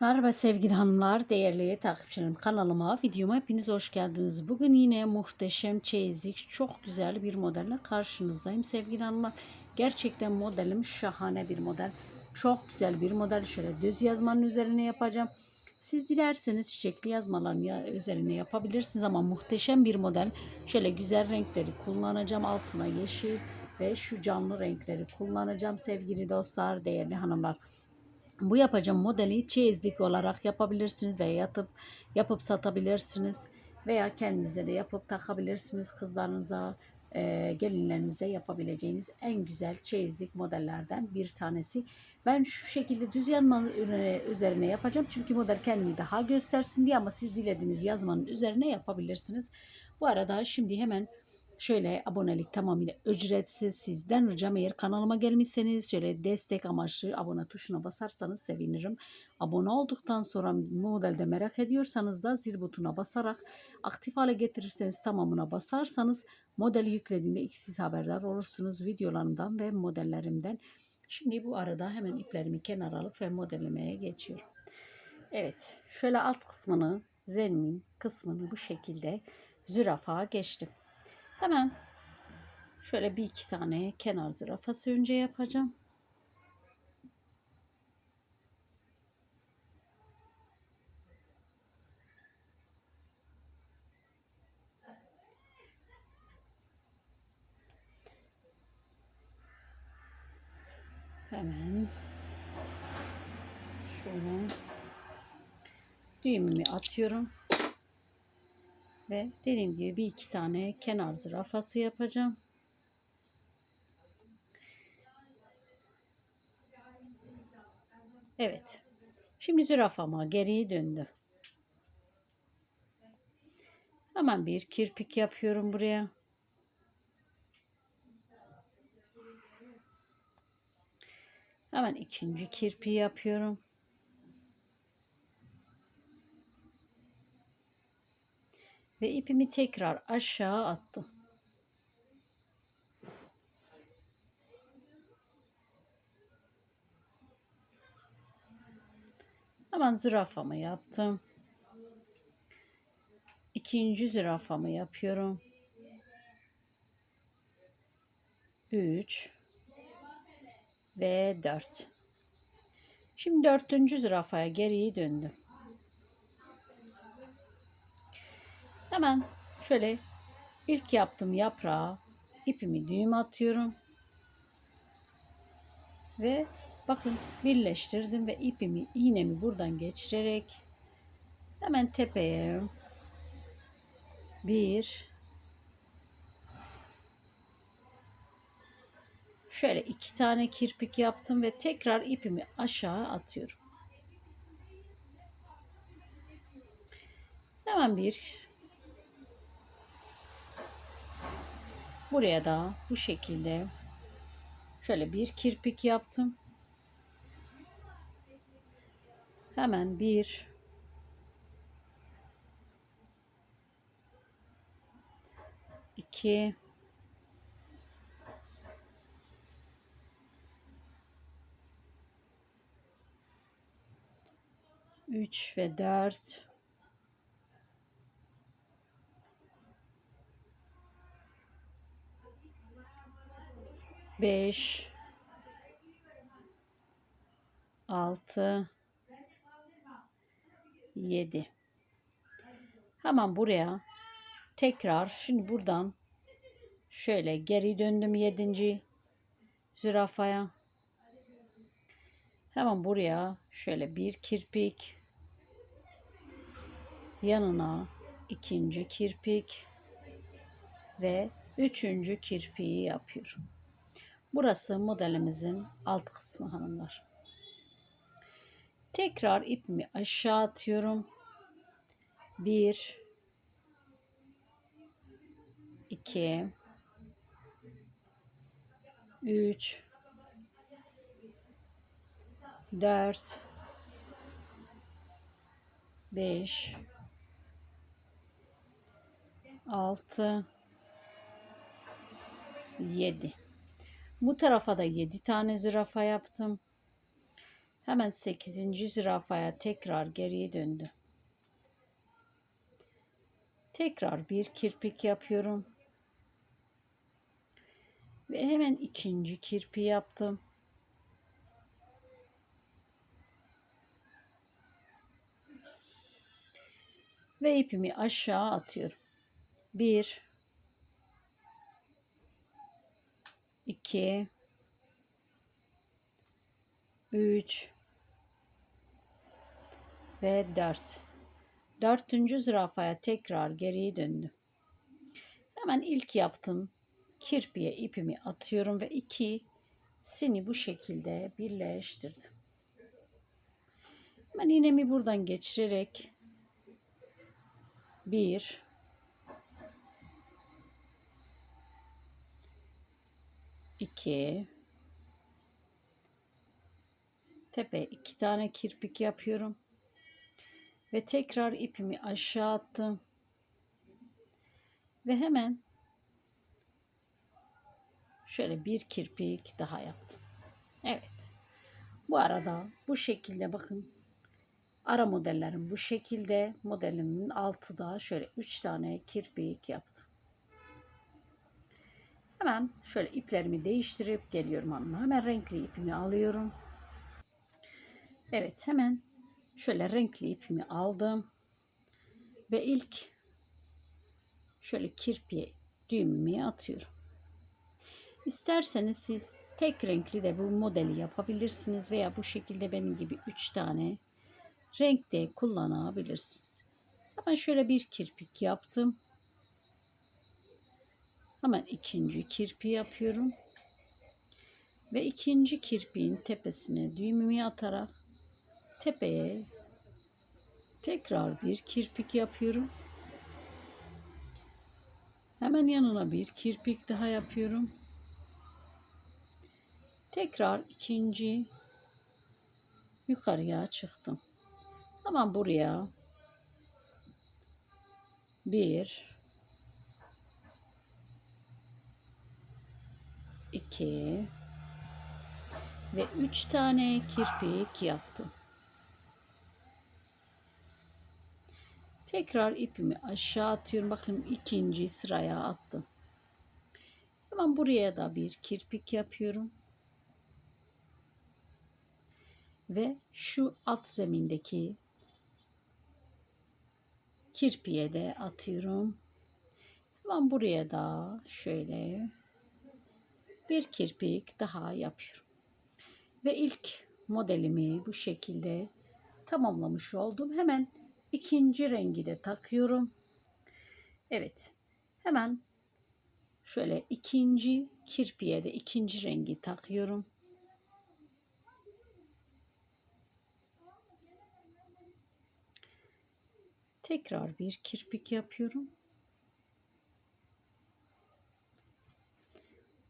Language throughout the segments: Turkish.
Merhaba sevgili hanımlar, değerli takipçilerim kanalıma, videoma hepiniz hoş geldiniz. Bugün yine muhteşem çeyizlik, çok güzel bir modelle karşınızdayım sevgili hanımlar. Gerçekten modelim şahane bir model. Çok güzel bir model. Şöyle düz yazmanın üzerine yapacağım. Siz dilerseniz çiçekli yazmaların ya- üzerine yapabilirsiniz ama muhteşem bir model. Şöyle güzel renkleri kullanacağım. Altına yeşil ve şu canlı renkleri kullanacağım sevgili dostlar, değerli hanımlar. Bu yapacağım modeli çeyizlik olarak yapabilirsiniz veya yatıp yapıp satabilirsiniz veya kendinize de yapıp takabilirsiniz kızlarınıza, e, gelinlerinize yapabileceğiniz en güzel çeyizlik modellerden bir tanesi. Ben şu şekilde düz yazmanın üzerine, yapacağım çünkü model kendini daha göstersin diye ama siz dilediğiniz yazmanın üzerine yapabilirsiniz. Bu arada şimdi hemen Şöyle abonelik tamamıyla ücretsiz sizden ricam eğer kanalıma gelmişseniz şöyle destek amaçlı abone tuşuna basarsanız sevinirim. Abone olduktan sonra modelde merak ediyorsanız da zil butonuna basarak aktif hale getirirseniz tamamına basarsanız modeli yüklediğimde ilk siz haberdar olursunuz videolarımdan ve modellerimden. Şimdi bu arada hemen iplerimi kenara alıp ve modellemeye geçiyorum. Evet şöyle alt kısmını zemin kısmını bu şekilde zürafa geçtim. Hemen şöyle bir iki tane kenar zürafası önce yapacağım. Hemen şöyle düğümümü atıyorum. Ve dediğim gibi bir iki tane kenar zürafası yapacağım. Evet. Şimdi zürafama geriye döndü. Hemen bir kirpik yapıyorum buraya. Hemen ikinci kirpiği yapıyorum. Ve ipimi tekrar aşağı attım. Hemen zürafamı yaptım. İkinci zürafamı yapıyorum. 3 ve 4. Şimdi dördüncü zürafaya geriye döndüm. Hemen şöyle ilk yaptığım yaprağa ipimi düğüm atıyorum. Ve bakın birleştirdim ve ipimi iğnemi buradan geçirerek hemen tepeye bir şöyle iki tane kirpik yaptım ve tekrar ipimi aşağı atıyorum. Hemen bir Buraya da bu şekilde şöyle bir kirpik yaptım. Hemen bir iki üç ve dört 5 6 7 Hemen buraya tekrar şimdi buradan şöyle geri döndüm 7. zürafaya. Hemen buraya şöyle bir kirpik yanına ikinci kirpik ve üçüncü kirpiği yapıyorum. Burası modelimizin alt kısmı hanımlar. Tekrar ipimi aşağı atıyorum. 1 2 3 4 5 6 7 bu tarafa da 7 tane zürafa yaptım. Hemen 8. zürafaya tekrar geriye döndüm. Tekrar bir kirpik yapıyorum. Ve hemen ikinci kirpi yaptım. Ve ipimi aşağı atıyorum. Bir, iki, üç ve dört. Dördüncü zürafaya tekrar geriye döndüm. Hemen ilk yaptım. Kirpiye ipimi atıyorum ve iki sini bu şekilde birleştirdim. Hemen iğnemi buradan geçirerek bir iki tepe iki tane kirpik yapıyorum ve tekrar ipimi aşağı attım ve hemen şöyle bir kirpik daha yaptım. Evet. Bu arada bu şekilde bakın ara modellerim bu şekilde modelimin altı da şöyle üç tane kirpik yaptım. Hemen şöyle iplerimi değiştirip geliyorum hanıma. Hemen renkli ipimi alıyorum. Evet hemen şöyle renkli ipimi aldım. Ve ilk şöyle kirpiye düğümümü atıyorum. İsterseniz siz tek renkli de bu modeli yapabilirsiniz veya bu şekilde benim gibi 3 tane renkte kullanabilirsiniz. Hemen şöyle bir kirpik yaptım. Hemen ikinci kirpi yapıyorum. Ve ikinci kirpiğin tepesine düğümümü atarak tepeye tekrar bir kirpik yapıyorum. Hemen yanına bir kirpik daha yapıyorum. Tekrar ikinci yukarıya çıktım. Hemen buraya bir iki ve üç tane kirpik yaptım. Tekrar ipimi aşağı atıyorum. Bakın ikinci sıraya attım. Hemen buraya da bir kirpik yapıyorum. Ve şu alt zemindeki kirpiye de atıyorum. Hemen buraya da şöyle bir kirpik daha yapıyorum. Ve ilk modelimi bu şekilde tamamlamış oldum. Hemen ikinci rengi de takıyorum. Evet. Hemen şöyle ikinci kirpiye de ikinci rengi takıyorum. Tekrar bir kirpik yapıyorum.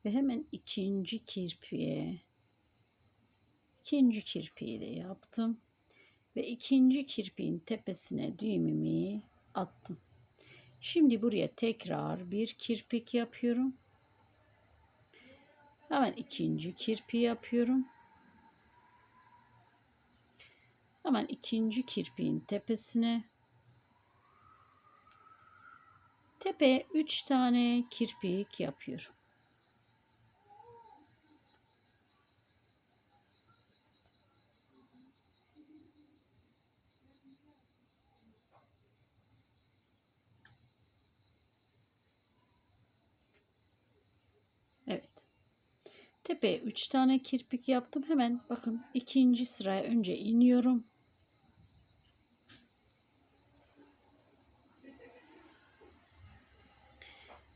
Ve hemen ikinci kirpiye ikinci kirpiği de yaptım. Ve ikinci kirpiğin tepesine düğümümü attım. Şimdi buraya tekrar bir kirpik yapıyorum. Hemen ikinci kirpi yapıyorum. Hemen ikinci kirpiğin tepesine tepeye 3 tane kirpik yapıyorum. Evet. Tepeye 3 tane kirpik yaptım. Hemen bakın ikinci sıraya önce iniyorum.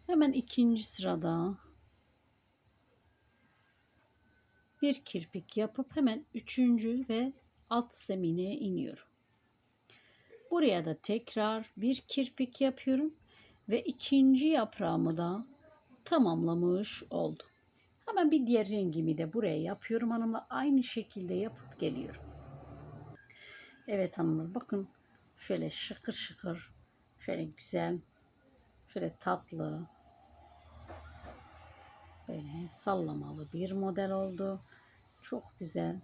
Hemen ikinci sırada bir kirpik yapıp hemen üçüncü ve alt zemine iniyorum. Buraya da tekrar bir kirpik yapıyorum ve ikinci yaprağımı da tamamlamış oldum. Hemen bir diğer rengimi de buraya yapıyorum hanımlar. Aynı şekilde yapıp geliyorum. Evet hanımlar bakın şöyle şıkır şıkır şöyle güzel şöyle tatlı böyle sallamalı bir model oldu. Çok güzel.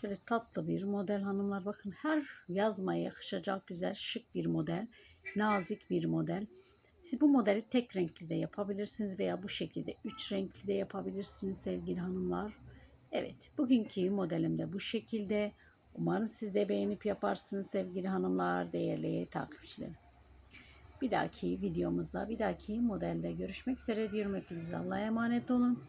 Şöyle tatlı bir model hanımlar. Bakın her yazmaya yakışacak güzel şık bir model. Nazik bir model. Siz bu modeli tek renkli de yapabilirsiniz veya bu şekilde üç renkli de yapabilirsiniz sevgili hanımlar. Evet bugünkü modelim de bu şekilde. Umarım siz de beğenip yaparsınız sevgili hanımlar, değerli takipçilerim. Bir dahaki videomuzda, bir dahaki modelde görüşmek üzere diyorum. Hepinize Allah'a emanet olun.